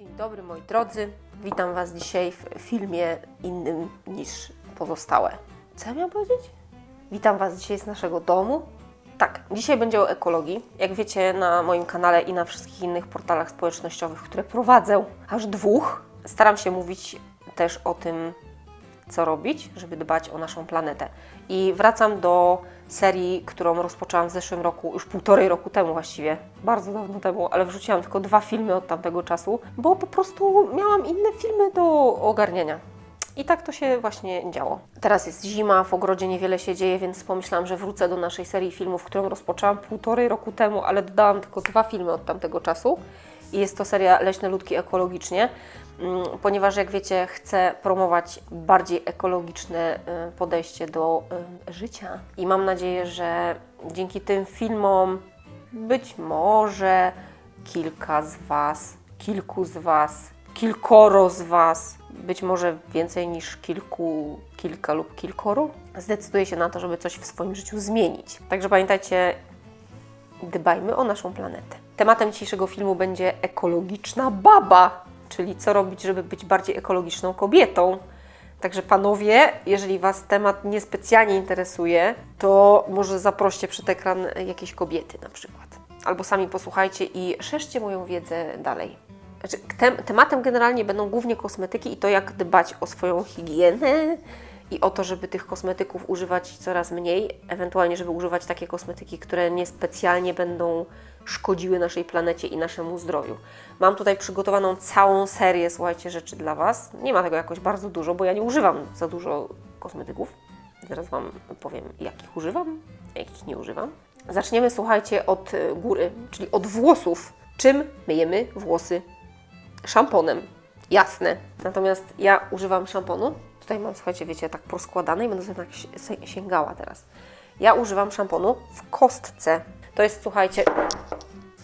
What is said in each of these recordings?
Dzień dobry moi drodzy, witam Was dzisiaj w filmie innym niż pozostałe. Co ja miałam powiedzieć? Witam Was dzisiaj z naszego domu. Tak, dzisiaj będzie o ekologii. Jak wiecie, na moim kanale i na wszystkich innych portalach społecznościowych, które prowadzę, aż dwóch, staram się mówić też o tym, co robić, żeby dbać o naszą planetę. I wracam do serii, którą rozpoczęłam w zeszłym roku, już półtorej roku temu właściwie, bardzo dawno temu, ale wrzuciłam tylko dwa filmy od tamtego czasu, bo po prostu miałam inne filmy do ogarniania. I tak to się właśnie działo. Teraz jest zima, w ogrodzie niewiele się dzieje, więc pomyślałam, że wrócę do naszej serii filmów, którą rozpoczęłam półtorej roku temu, ale dodałam tylko dwa filmy od tamtego czasu. I jest to seria Leśne Ludki Ekologicznie, ponieważ jak wiecie, chcę promować bardziej ekologiczne y, podejście do y, życia. I mam nadzieję, że dzięki tym filmom być może kilka z Was, kilku z Was, kilkoro z Was, być może więcej niż kilku, kilka lub kilkoro, zdecyduje się na to, żeby coś w swoim życiu zmienić. Także pamiętajcie, dbajmy o naszą planetę. Tematem dzisiejszego filmu będzie ekologiczna baba, czyli co robić, żeby być bardziej ekologiczną kobietą. Także panowie, jeżeli Was temat niespecjalnie interesuje, to może zaproście przed ekran jakieś kobiety na przykład. Albo sami posłuchajcie i szerzcie moją wiedzę dalej. Znaczy, tem tematem generalnie będą głównie kosmetyki i to, jak dbać o swoją higienę i o to, żeby tych kosmetyków używać coraz mniej, ewentualnie, żeby używać takie kosmetyki, które niespecjalnie będą szkodziły naszej planecie i naszemu zdrowiu. Mam tutaj przygotowaną całą serię, słuchajcie, rzeczy dla Was. Nie ma tego jakoś bardzo dużo, bo ja nie używam za dużo kosmetyków. Zaraz Wam powiem, jakich używam, jakich nie używam. Zaczniemy, słuchajcie, od góry, czyli od włosów. Czym myjemy włosy? Szamponem. Jasne. Natomiast ja używam szamponu. Tutaj mam, słuchajcie, wiecie, tak poskładane i będę sobie tak si- sięgała teraz. Ja używam szamponu w kostce. To jest, słuchajcie,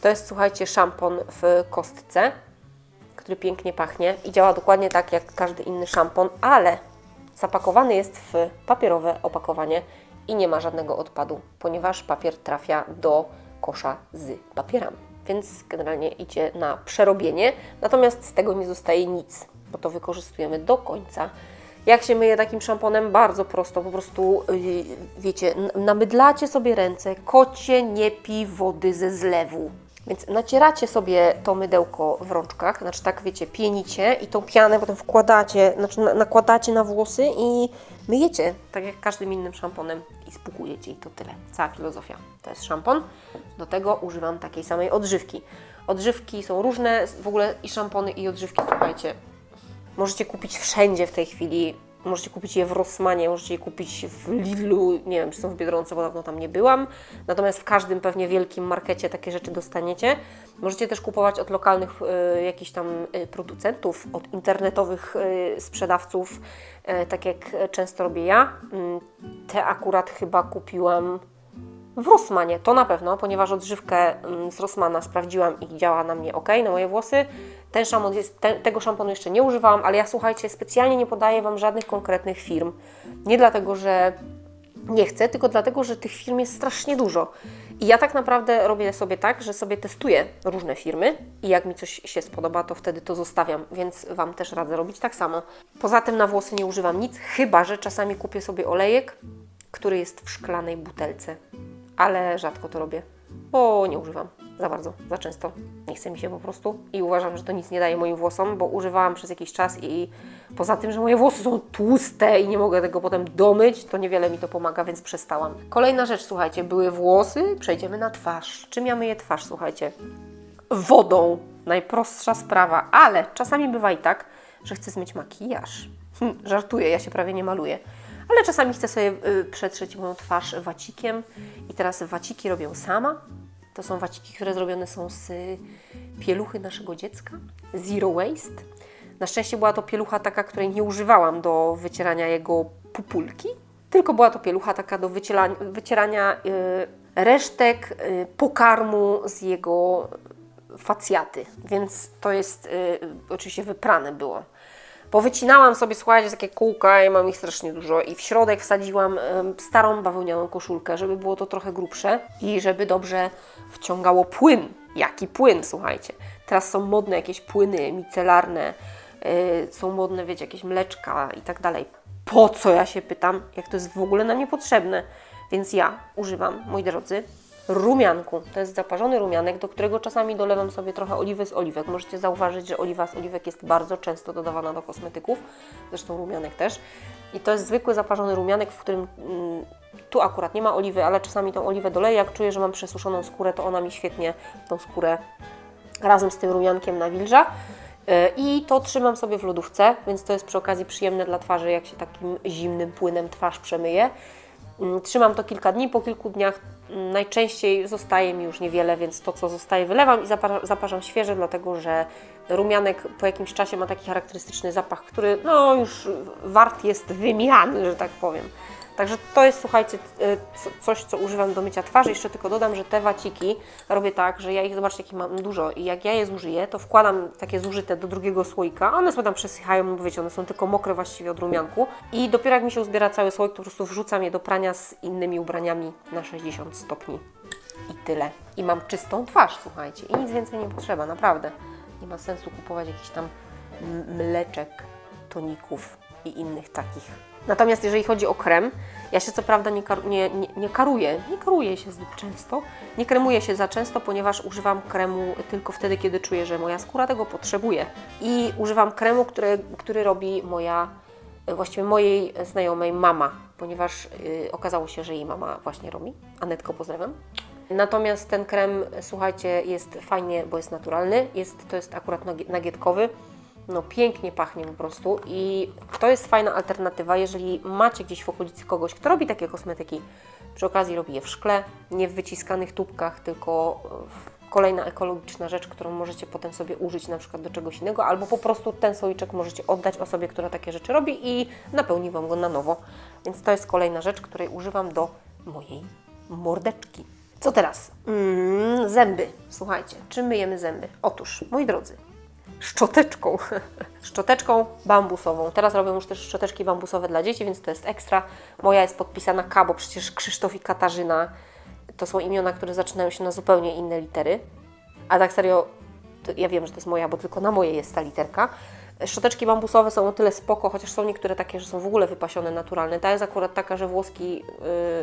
to jest, słuchajcie, szampon w kostce, który pięknie pachnie i działa dokładnie tak jak każdy inny szampon, ale zapakowany jest w papierowe opakowanie i nie ma żadnego odpadu, ponieważ papier trafia do kosza z papierami. Więc generalnie idzie na przerobienie, natomiast z tego nie zostaje nic, bo to wykorzystujemy do końca. Jak się myje takim szamponem? Bardzo prosto, po prostu yy, wiecie, namydlacie sobie ręce, kocie nie pij wody ze zlewu. Więc nacieracie sobie to mydełko w rączkach, znaczy tak wiecie, pienicie i tą pianę potem wkładacie, znaczy na, nakładacie na włosy i myjecie, tak jak każdym innym szamponem i spłukujecie i to tyle. Cała filozofia. To jest szampon. Do tego używam takiej samej odżywki. Odżywki są różne, w ogóle i szampony i odżywki, słuchajcie, Możecie kupić wszędzie w tej chwili. Możecie kupić je w Rossmanie, możecie je kupić w Lidlu, nie wiem, czy są w Biedronce, bo dawno tam nie byłam. Natomiast w każdym pewnie wielkim markecie takie rzeczy dostaniecie. Możecie też kupować od lokalnych y, jakichś tam y, producentów, od internetowych y, sprzedawców, y, tak jak często robię ja. Mm, Te akurat chyba kupiłam w Rossmanie, to na pewno, ponieważ odżywkę mm, z Rossmana sprawdziłam i działa na mnie ok, na moje włosy. Ten szampon jest, te, tego szamponu jeszcze nie używałam, ale ja słuchajcie, specjalnie nie podaję Wam żadnych konkretnych firm. Nie dlatego, że nie chcę, tylko dlatego, że tych firm jest strasznie dużo. I ja tak naprawdę robię sobie tak, że sobie testuję różne firmy i jak mi coś się spodoba, to wtedy to zostawiam, więc Wam też radzę robić tak samo. Poza tym na włosy nie używam nic, chyba że czasami kupię sobie olejek, który jest w szklanej butelce, ale rzadko to robię, bo nie używam za bardzo, za często. Nie chce mi się po prostu i uważam, że to nic nie daje moim włosom, bo używałam przez jakiś czas i poza tym, że moje włosy są tłuste i nie mogę tego potem domyć, to niewiele mi to pomaga, więc przestałam. Kolejna rzecz, słuchajcie, były włosy, przejdziemy na twarz. Czym ja myję twarz, słuchajcie? Wodą. Najprostsza sprawa, ale czasami bywa i tak, że chcę zmyć makijaż. Hm, żartuję, ja się prawie nie maluję. Ale czasami chcę sobie y, przetrzeć moją twarz wacikiem i teraz waciki robię sama. To są waciki, które zrobione są z pieluchy naszego dziecka, zero waste. Na szczęście była to pielucha taka, której nie używałam do wycierania jego pupulki, tylko była to pielucha taka do wyciera- wycierania y, resztek y, pokarmu z jego facjaty, więc to jest y, oczywiście wyprane było. Powycinałam sobie, słuchajcie, takie kółka i mam ich strasznie dużo i w środek wsadziłam starą bawełnianą koszulkę, żeby było to trochę grubsze i żeby dobrze wciągało płyn. Jaki płyn, słuchajcie. Teraz są modne jakieś płyny micelarne, yy, są modne, wiecie, jakieś mleczka i tak dalej. Po co ja się pytam, jak to jest w ogóle nam niepotrzebne? Więc ja używam, moi drodzy, rumianku. To jest zaparzony rumianek, do którego czasami dolewam sobie trochę oliwy z oliwek. Możecie zauważyć, że oliwa z oliwek jest bardzo często dodawana do kosmetyków, zresztą rumianek też. I to jest zwykły zaparzony rumianek, w którym mm, tu akurat nie ma oliwy, ale czasami tą oliwę doleję. Jak czuję, że mam przesuszoną skórę, to ona mi świetnie tą skórę razem z tym rumiankiem nawilża. Yy, I to trzymam sobie w lodówce, więc to jest przy okazji przyjemne dla twarzy, jak się takim zimnym płynem twarz przemyje. Mm, Trzymam to kilka dni, po kilku dniach najczęściej zostaje mi już niewiele, więc to co zostaje wylewam i zaparzam, świeże, dlatego że rumianek po jakimś czasie ma taki charakterystyczny zapach, który no już wart jest wymiany, że tak powiem. Także to jest, słuchajcie, co- coś, co używam do mycia twarzy. Jeszcze tylko dodam, że te waciki robię tak, że ja ich, zobaczcie, jakie mam dużo i jak ja je zużyję, to wkładam takie zużyte do drugiego słoika, one sobie tam przesychają, bo wiecie, one są tylko mokre właściwie od rumianku i dopiero jak mi się uzbiera cały słoik, to po prostu wrzucam je do prania z innymi ubraniami na 60 stopni i tyle. I mam czystą twarz, słuchajcie, i nic więcej nie potrzeba, naprawdę. Nie ma sensu kupować jakichś tam mleczek, toników i innych takich. Natomiast jeżeli chodzi o krem, ja się co prawda nie, kar- nie, nie, nie karuję, nie karuję się zbyt często, nie kremuję się za często, ponieważ używam kremu tylko wtedy, kiedy czuję, że moja skóra tego potrzebuje. I używam kremu, który, który robi moja, właściwie mojej znajomej mama, ponieważ y, okazało się, że jej mama właśnie robi. Anetko, pozdrawiam. Natomiast ten krem, słuchajcie, jest fajnie, bo jest naturalny. Jest, to jest akurat nagie- nagietkowy. No pięknie pachnie po prostu i to jest fajna alternatywa, jeżeli macie gdzieś w okolicy kogoś, kto robi takie kosmetyki, przy okazji robi je w szkle, nie w wyciskanych tubkach, tylko kolejna ekologiczna rzecz, którą możecie potem sobie użyć na przykład do czegoś innego, albo po prostu ten słoiczek możecie oddać osobie, która takie rzeczy robi i napełni Wam go na nowo. Więc to jest kolejna rzecz, której używam do mojej mordeczki. Co teraz? Mm, zęby. Słuchajcie, czym myjemy zęby? Otóż, moi drodzy, szczoteczką. szczoteczką bambusową. Teraz robią już też szczoteczki bambusowe dla dzieci, więc to jest ekstra. Moja jest podpisana K, bo przecież Krzysztof i Katarzyna to są imiona, które zaczynają się na zupełnie inne litery. A tak serio, ja wiem, że to jest moja, bo tylko na mojej jest ta literka. Szczoteczki bambusowe są o tyle spoko, chociaż są niektóre takie, że są w ogóle wypasione, naturalne. Ta jest akurat taka, że włoski yy,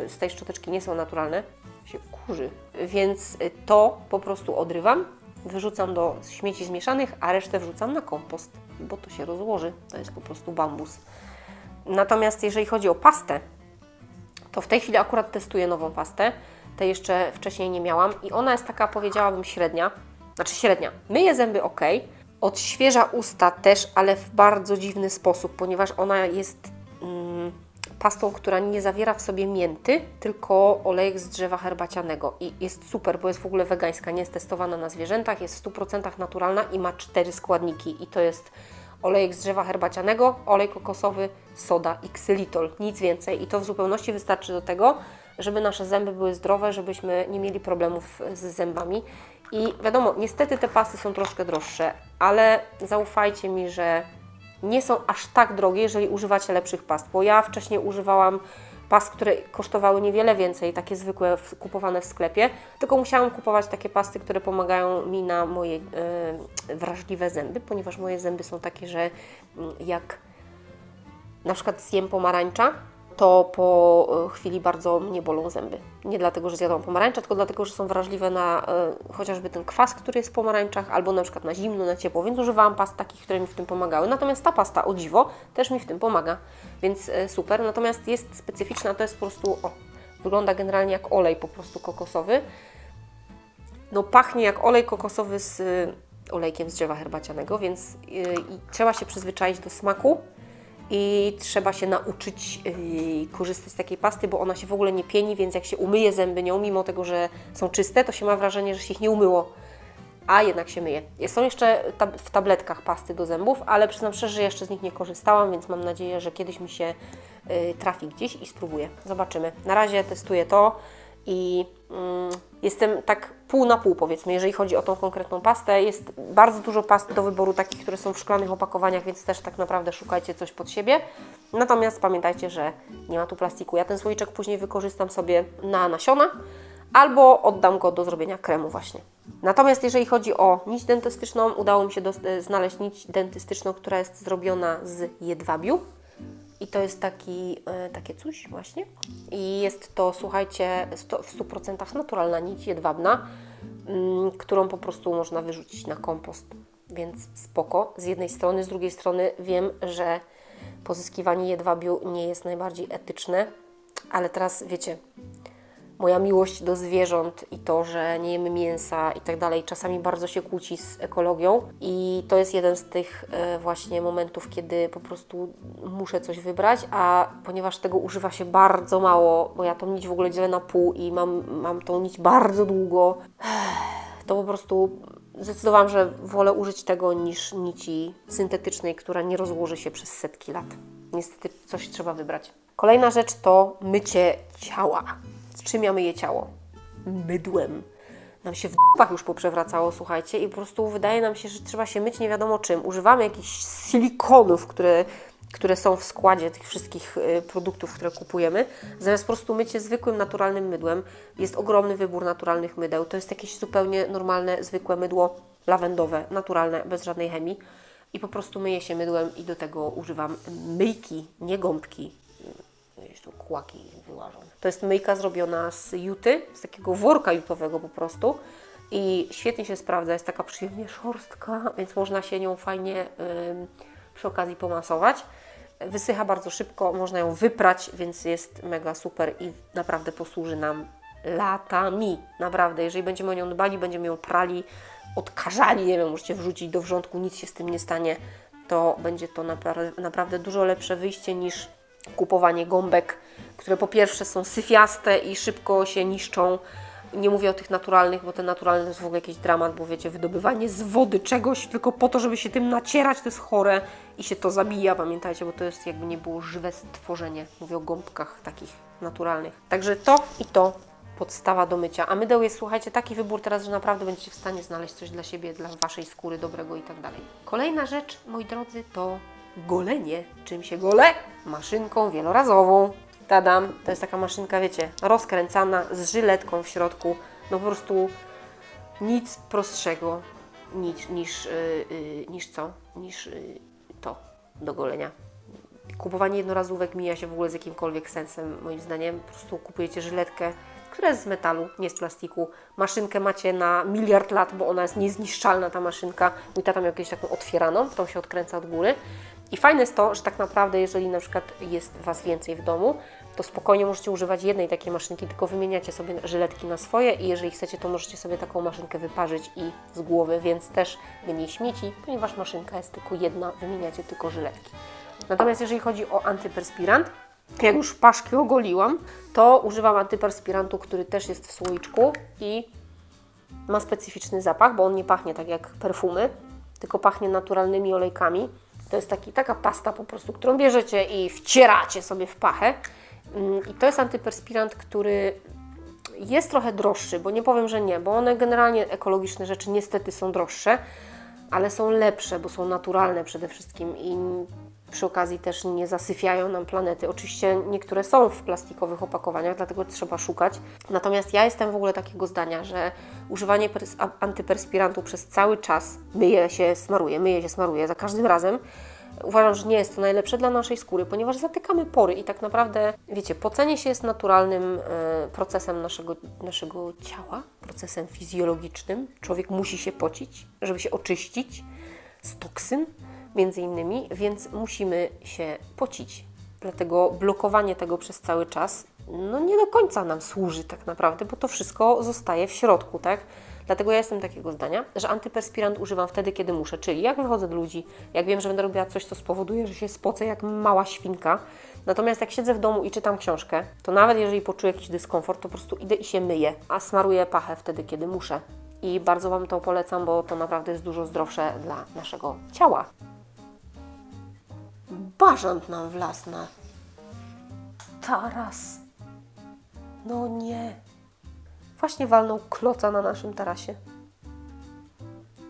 z tej szczoteczki nie są naturalne. Się kurzy. Więc to po prostu odrywam, wyrzucam do śmieci zmieszanych, a resztę wrzucam na kompost, bo to się rozłoży. To jest po prostu bambus. Natomiast jeżeli chodzi o pastę, to w tej chwili akurat testuję nową pastę. Tej jeszcze wcześniej nie miałam i ona jest taka, powiedziałabym, średnia. Znaczy średnia. Myję zęby ok, odświeża usta też, ale w bardzo dziwny sposób, ponieważ ona jest pastą, która nie zawiera w sobie mięty, tylko olejek z drzewa herbacianego. I jest super, bo jest w ogóle wegańska, nie jest testowana na zwierzętach, jest w 100% naturalna i ma cztery składniki. I to jest olejek z drzewa herbacianego, olej kokosowy, soda i ksylitol. Nic więcej. I to w zupełności wystarczy do tego, żeby nasze zęby były zdrowe, żebyśmy nie mieli problemów z zębami. I wiadomo, niestety te pasty są troszkę droższe, ale zaufajcie mi, że nie są aż tak drogie, jeżeli używacie lepszych past. Bo ja wcześniej używałam past, które kosztowały niewiele więcej, takie zwykłe, kupowane w sklepie, tylko musiałam kupować takie pasty, które pomagają mi na moje e, wrażliwe zęby, ponieważ moje zęby są takie, że mm, jak na przykład zjem pomarańcza, to po e, chwili bardzo mnie bolą zęby. Nie dlatego, że zjadłam pomarańcza, tylko dlatego, że są wrażliwe na e, chociażby ten kwas, który jest w pomarańczach, albo na przykład na zimno, na ciepło, więc używałam past takich, które mi w tym pomagały. Natomiast ta pasta, o dziwo, też mi w tym pomaga, więc e, super. Natomiast jest specyficzna, to jest po prostu, o, wygląda generalnie jak olej po prostu kokosowy. No pachnie jak olej kokosowy z y, olejkiem z drzewa herbacianego, więc y, trzeba się przyzwyczaić do smaku i trzeba się nauczyć y, korzystać z takiej pasty, bo ona się w ogóle nie pieni, więc jak się umyje zęby nią, mimo tego, że są czyste, to się ma wrażenie, że się ich nie umyło, a jednak się myje. Są jeszcze tab- w tabletkach pasty do zębów, ale przyznam szczerze, że jeszcze z nich nie korzystałam, więc mam nadzieję, że kiedyś mi się y, trafi gdzieś i spróbuję. Zobaczymy. Na razie testuję to i mm, jestem tak pół na pół powiedzmy, jeżeli chodzi o tą konkretną pastę. Jest bardzo dużo past do wyboru takich, które są w szklanych opakowaniach, więc też tak naprawdę szukajcie coś pod siebie. Natomiast pamiętajcie, że nie ma tu plastiku. Ja ten słoiczek później wykorzystam sobie na nasiona, albo oddam go do zrobienia kremu właśnie. Natomiast jeżeli chodzi o nić dentystyczną, udało mi się e, znaleźć nić dentystyczną, która jest zrobiona z jedwabiu. I to jest taki, e, takie coś właśnie. I jest to, słuchajcie, w 100% naturalna nić jedwabna, mm, którą po prostu można wyrzucić na kompost. Więc spoko z jednej strony, z drugiej strony wiem, że pozyskiwanie jedwabiu nie jest najbardziej etyczne, ale teraz wiecie, moja miłość do zwierząt i to, że nie jemy mięsa i tak dalej, czasami bardzo się kłóci z ekologią i to jest jeden z tych e, właśnie momentów, kiedy po prostu muszę coś wybrać, a ponieważ tego używa się bardzo mało, bo ja tą nić w ogóle dzielę na pół i mam, mam tą nić bardzo długo, to po prostu zdecydowałam, że wolę użyć tego niż nici syntetycznej, która nie rozłoży się przez setki lat. Niestety coś trzeba wybrać. Kolejna rzecz to mycie ciała. Ja myję ciało? Mydłem. Nam się w dupach już poprzewracało, słuchajcie, i po prostu wydaje nam się, że trzeba się myć nie wiadomo czym. Używamy jakichś silikonów, które, które są w składzie tych wszystkich y, produktów, które kupujemy. Zamiast po prostu mycie zwykłym, naturalnym mydłem, jest ogromny wybór naturalnych mydeł. To jest jakieś zupełnie normalne, zwykłe mydło lawendowe, naturalne, bez żadnej chemii. I po prostu myję się mydłem i do tego używam myjki, nie gąbki, Gdzieś tu kłaki wyłażą. To jest myjka zrobiona z juty, z takiego worka jutowego po prostu. I świetnie się sprawdza, jest taka przyjemnie szorstka, więc można się nią fajnie ym, przy okazji pomasować. Wysycha bardzo szybko, można ją wyprać, więc jest mega super i naprawdę posłuży nam latami. Naprawdę, jeżeli będziemy o nią dbali, będziemy ją prali, odkażali, nie wiem, możecie wrzucić do wrzątku, nic się z tym nie stanie, to będzie to napra- naprawdę dużo lepsze wyjście niż kupowanie gąbek, które po pierwsze są syfiaste i szybko się niszczą. Nie mówię o tych naturalnych, bo te naturalne to jest w ogóle jakiś dramat, bo wiecie, wydobywanie z wody czegoś tylko po to, żeby się tym nacierać, to jest chore i się to zabija, pamiętajcie, bo to jest jakby nie było żywe stworzenie. Mówię o gąbkach takich naturalnych. Także to i to podstawa do mycia. A mydeł jest, słuchajcie, taki wybór teraz, że naprawdę będziecie w stanie znaleźć coś dla siebie, dla Waszej skóry dobrego i tak dalej. Kolejna rzecz, moi drodzy, to golenie. Czym się gole? Maszynką wielorazową. Tadam, to jest taka maszynka, wiecie, rozkręcana z żyletką w środku. No po prostu nic prostszego niż, niż, yy, niż co? Niż yy, to do golenia. Kupowanie jednorazówek mija się w ogóle z jakimkolwiek sensem, moim zdaniem. Po prostu kupujecie żyletkę, która jest z metalu, nie z plastiku. Maszynkę macie na miliard lat, bo ona jest niezniszczalna, ta maszynka. Mój tata miał jakąś taką otwieraną, którą się odkręca od góry. I fajne jest to, że tak naprawdę, jeżeli na przykład jest Was więcej w domu, to spokojnie możecie używać jednej takiej maszynki, tylko wymieniacie sobie żyletki na swoje i jeżeli chcecie, to możecie sobie taką maszynkę wyparzyć i z głowy, więc też mniej śmieci, ponieważ maszynka jest tylko jedna, wymieniacie tylko żyletki. Natomiast jeżeli chodzi o antyperspirant, jak już paszki ogoliłam, to używam antyperspirantu, który też jest w słoiczku i ma specyficzny zapach, bo on nie pachnie tak jak perfumy, tylko pachnie naturalnymi olejkami. To jest taki, taka pasta po prostu, którą bierzecie i wcieracie sobie w pachę. Mm, I to jest antyperspirant, który jest trochę droższy, bo nie powiem, że nie, bo one generalnie ekologiczne rzeczy niestety są droższe, ale są lepsze, bo są naturalne przede wszystkim i przy okazji też nie zasyfiają nam planety. Oczywiście niektóre są w plastikowych opakowaniach, dlatego trzeba szukać. Natomiast ja jestem w ogóle takiego zdania, że używanie antyperspirantu przez cały czas myje się, smaruje, myje się, smaruje za każdym razem. Uważam, że nie jest to najlepsze dla naszej skóry, ponieważ zatykamy pory i tak naprawdę, wiecie, pocenie się jest naturalnym e, procesem naszego, naszego ciała, procesem fizjologicznym. Człowiek musi się pocić, żeby się oczyścić z toksyn, między innymi, więc musimy się pocić. Dlatego blokowanie tego przez cały czas no nie do końca nam służy tak naprawdę, bo to wszystko zostaje w środku, tak? Dlatego ja jestem takiego zdania, że antyperspirant używam wtedy, kiedy muszę, czyli jak wychodzę do ludzi, jak wiem, że będę robiła coś, co spowoduje, że się spocę jak mała świnka. Natomiast jak siedzę w domu i czytam książkę, to nawet jeżeli poczuję jakiś dyskomfort, to po prostu idę i się myję, a smaruję pachę wtedy, kiedy muszę. I bardzo Wam to polecam, bo to naprawdę jest dużo zdrowsze dla naszego ciała. Bażant nam wlazł na taras. No nie. Właśnie walnął kloca na naszym tarasie.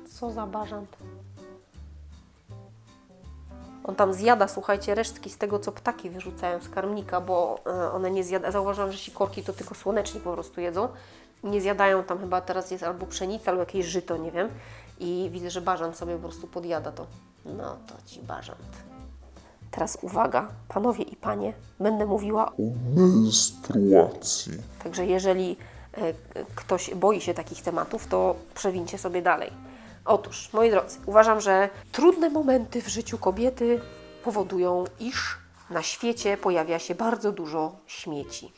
Co za bażant. On tam zjada, słuchajcie, resztki z tego, co ptaki wyrzucają z karmnika, bo e, one nie zjada. Zauważyłam, że sikorki to tylko słoneczni po prostu jedzą. nie zjadają tam chyba teraz jest albo pszenica, albo jakieś żyto, nie wiem. I widzę, że bażant sobie po prostu podjada to. No to ci bażant. Teraz uwaga, panowie i panie, będę mówiła o menstruacji. Także jeżeli e, ktoś boi się takich tematów, to przewincie sobie dalej. Otóż, moi drodzy, uważam, że trudne momenty w życiu kobiety powodują, iż na świecie pojawia się bardzo dużo śmieci,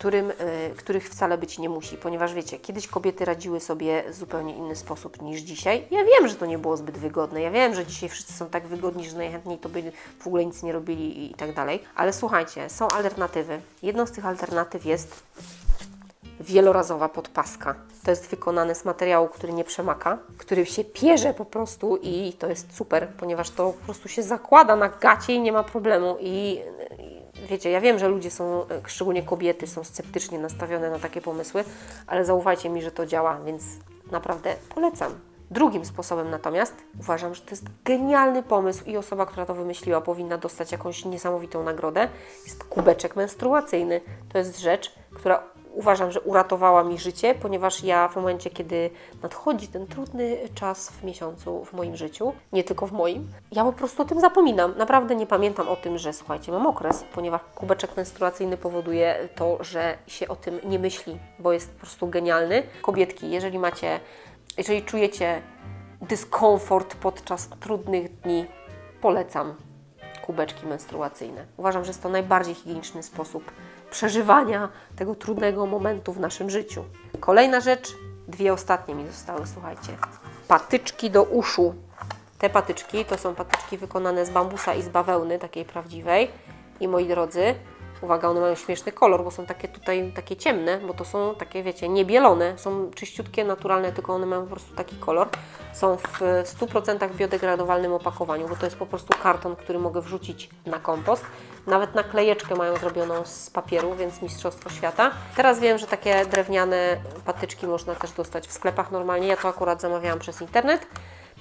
którym, e, których wcale być nie musi, ponieważ wiecie, kiedyś kobiety radziły sobie w zupełnie inny sposób niż dzisiaj. Ja wiem, że to nie było zbyt wygodne, ja wiem, że dzisiaj wszyscy są tak wygodni, że najchętniej to by w ogóle nic nie robili i tak dalej, ale słuchajcie, są alternatywy. Jedną z tych alternatyw jest wielorazowa podpaska. To jest wykonane z materiału, który nie przemaka, który się pierze po prostu i to jest super, ponieważ to po prostu się zakłada na gacie i nie ma problemu. I i wiecie, ja wiem, że ludzie są, szczególnie kobiety, są sceptycznie nastawione na takie pomysły, ale zaufajcie mi, że to działa, więc naprawdę polecam. Drugim sposobem natomiast uważam, że to jest genialny pomysł i osoba, która to wymyśliła, powinna dostać jakąś niesamowitą nagrodę. Jest kubeczek menstruacyjny. To jest rzecz, która uważam, że uratowała mi życie, ponieważ ja w momencie, kiedy nadchodzi ten trudny czas w miesiącu w moim życiu, nie tylko w moim, ja po prostu o tym zapominam. Naprawdę nie pamiętam o tym, że słuchajcie, mam okres, ponieważ kubeczek menstruacyjny powoduje to, że się o tym nie myśli, bo jest po prostu genialny. Kobietki, jeżeli macie, jeżeli czujecie dyskomfort podczas trudnych dni, polecam kubeczki menstruacyjne. Uważam, że jest to najbardziej higieniczny sposób przeżywania tego trudnego momentu w naszym życiu. Kolejna rzecz, dwie ostatnie mi zostały, słuchajcie. Patyczki do uszu. Te patyczki to są patyczki wykonane z bambusa i z bawełny, takiej prawdziwej. I moi drodzy, uwaga, one mają śmieszny kolor, bo są takie tutaj takie ciemne, bo to są takie, wiecie, niebielone, są czyściutkie, naturalne, tylko one mają po prostu taki kolor. Są w 100% biodegradowalnym opakowaniu, bo to jest po prostu karton, który mogę wrzucić na kompost. Nawet naklejeczkę mają zrobioną z papieru, więc Mistrzostwo Świata. Teraz wiem, że takie drewniane patyczki można też dostać w sklepach normalnie. Ja to akurat zamawiałam przez internet.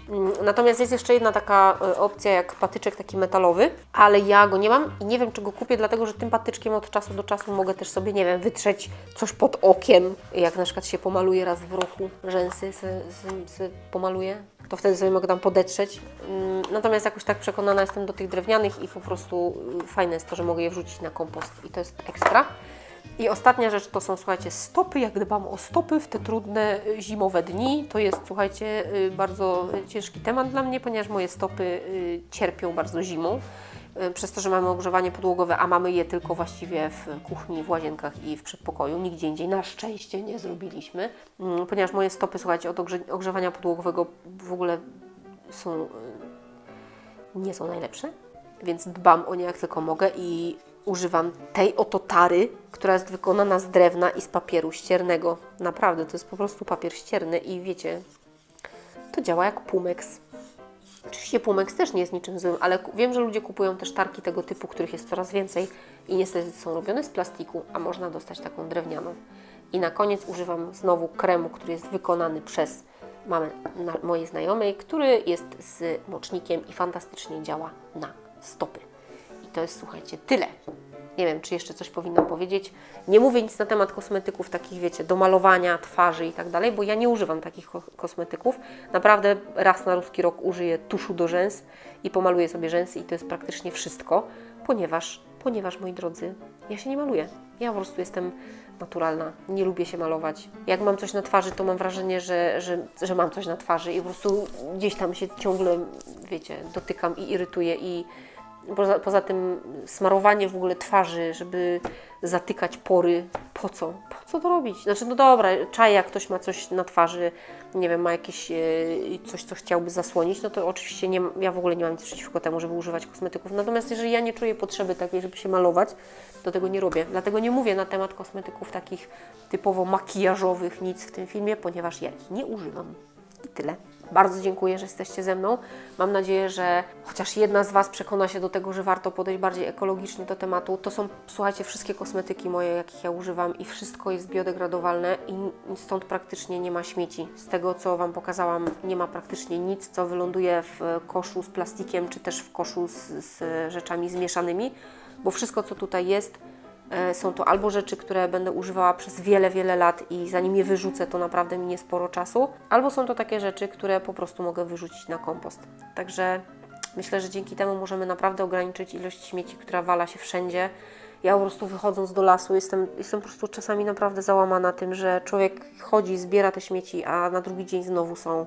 Mm, Natomiast jest jeszcze jedna taka e, opcja jak patyczek taki metalowy, ale ja go nie mam i nie wiem, czy go kupię, dlatego że tym patyczkiem od czasu do czasu mogę też sobie, nie wiem, wytrzeć coś pod okiem. Jak na przykład się pomaluje raz w roku, rzęsy se pomaluję, to wtedy sobie mogę tam podetrzeć. Mm, Natomiast jakoś tak przekonana jestem do tych drewnianych i po prostu y, fajne jest to, że mogę je wrzucić na kompost i to jest ekstra. I ostatnia rzecz to są, słuchajcie, stopy. Jak dbam o stopy w te trudne y, zimowe dni, to jest, słuchajcie, y, bardzo ciężki temat dla mnie, ponieważ moje stopy y, cierpią bardzo zimą. Przez to, że mamy ogrzewanie podłogowe, a mamy je tylko właściwie w kuchni, w łazienkach i w przedpokoju. Nigdzie indziej na szczęście nie zrobiliśmy, Mm, ponieważ moje stopy, słuchajcie, od ogrze- ogrzewania podłogowego w ogóle są, nie są najlepsze, więc dbam o nie jak tylko mogę i używam tej oto tary, która jest wykonana z drewna i z papieru ściernego. Naprawdę, to jest po prostu papier ścierny i wiecie, to działa jak Pumex. Oczywiście Pumex też nie jest niczym złym, ale wiem, że ludzie kupują też tarki tego typu, których jest coraz więcej i niestety są robione z plastiku, a można dostać taką drewnianą. I na koniec używam znowu kremu, który jest wykonany przez mamę na, mojej znajomej, który jest z mocznikiem i fantastycznie działa na stopy. To jest, słuchajcie, tyle. Nie wiem, czy jeszcze coś powinnam powiedzieć. Nie mówię nic na temat kosmetyków takich, wiecie, do malowania twarzy i tak dalej, bo ja nie używam takich ko- kosmetyków. Naprawdę raz na ruski rok użyję tuszu do rzęs i pomaluję sobie rzęsy i to jest praktycznie wszystko, ponieważ, ponieważ moi drodzy, ja się nie maluję. Ja po prostu jestem naturalna, nie lubię się malować. Jak mam coś na twarzy, to mam wrażenie, że, że, że mam coś na twarzy i po prostu gdzieś tam się ciągle, wiecie, dotykam i irytuję i Poza, poza tym smarowanie w ogóle twarzy, żeby zatykać pory, po co? Po co to robić? Znaczy, no dobra, czaj jak ktoś ma coś na twarzy, nie wiem, ma jakieś e, coś, co chciałby zasłonić, no to oczywiście nie, ja w ogóle nie mam nic przeciwko temu, żeby używać kosmetyków. Natomiast jeżeli ja nie czuję potrzeby takiej, żeby się malować, to tego nie robię. Dlatego nie mówię na temat kosmetyków takich typowo makijażowych, nic w tym filmie, ponieważ ja ich nie używam. I tyle. Bardzo dziękuję, że jesteście ze mną. Mam nadzieję, że chociaż jedna z Was przekona się do tego, że warto podejść bardziej ekologicznie do tematu. To są, słuchajcie, wszystkie kosmetyki moje, jakich ja używam i wszystko jest biodegradowalne i stąd praktycznie nie ma śmieci. Z tego, co Wam pokazałam, nie ma praktycznie nic, co wyląduje w koszu z plastikiem, czy też w koszu z, z rzeczami zmieszanymi, bo wszystko, co tutaj jest, Są to albo rzeczy, które będę używała przez wiele, wiele lat i zanim je wyrzucę, to naprawdę minie sporo czasu, albo są to takie rzeczy, które po prostu mogę wyrzucić na kompost. Także myślę, że dzięki temu możemy naprawdę ograniczyć ilość śmieci, która wala się wszędzie. Ja po prostu wychodząc do lasu jestem, jestem po prostu czasami naprawdę załamana tym, że człowiek chodzi, zbiera te śmieci, a na drugi dzień znowu są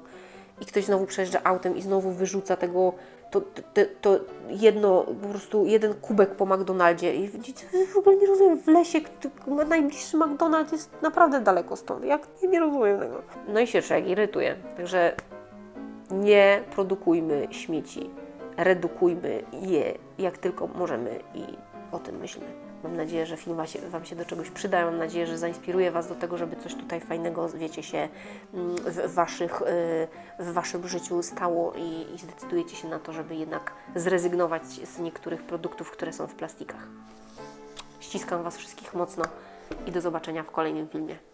i ktoś znowu przejeżdża autem i znowu wyrzuca tego, to, to, to jedno, po prostu jeden kubek po McDonaldzie i w ogóle nie rozumiem, w lesie, najbliższy McDonald's jest naprawdę daleko stąd, jak, nie, nie rozumiem tego. No i się człowiek irytuje, także nie produkujmy śmieci, redukujmy je jak tylko możemy i o tym myślmy. Mam nadzieję, że film Wam się do czegoś przyda. Mam nadzieję, że zainspiruje Was do tego, żeby coś tutaj fajnego, wiecie, się mm, w, w waszych, y, w Waszym życiu stało i, i zdecydujecie się na to, żeby jednak zrezygnować z niektórych produktów, które są w plastikach. Ściskam Was wszystkich mocno i do zobaczenia w kolejnym filmie.